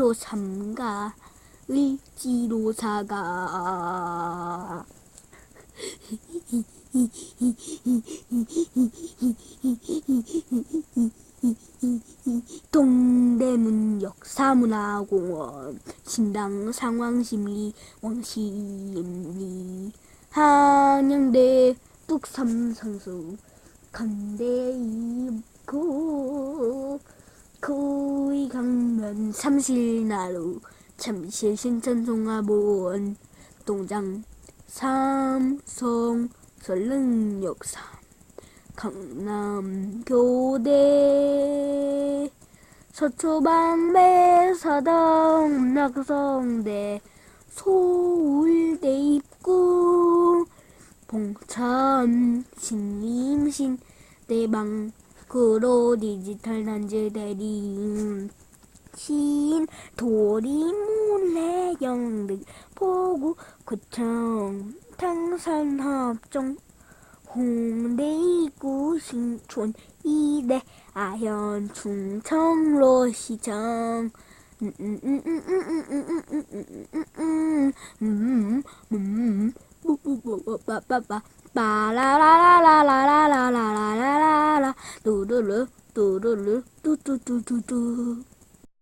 의지로 삼가 의지로 사가. 동대문 역 사문화공원 신당 상황심리 왕심리 한양대 뚝섬선수 건대 입고 거의 강 면 삼실나루 잠실 신천송화본 동장 삼성 설릉역삼 강남교대 서초방배 사당 낙성대 서울대 입구 봉천 신림신 대방 구로 디지털 단지 대리 신 도리몰래 영등 포구 구청 탕산합정 홍대 입구 신촌 이대 아현 충청로 시청 빠빠빠 빠라라라라라라라라라라라 뚜루루 뚜루루 뚜뚜뚜뚜뚜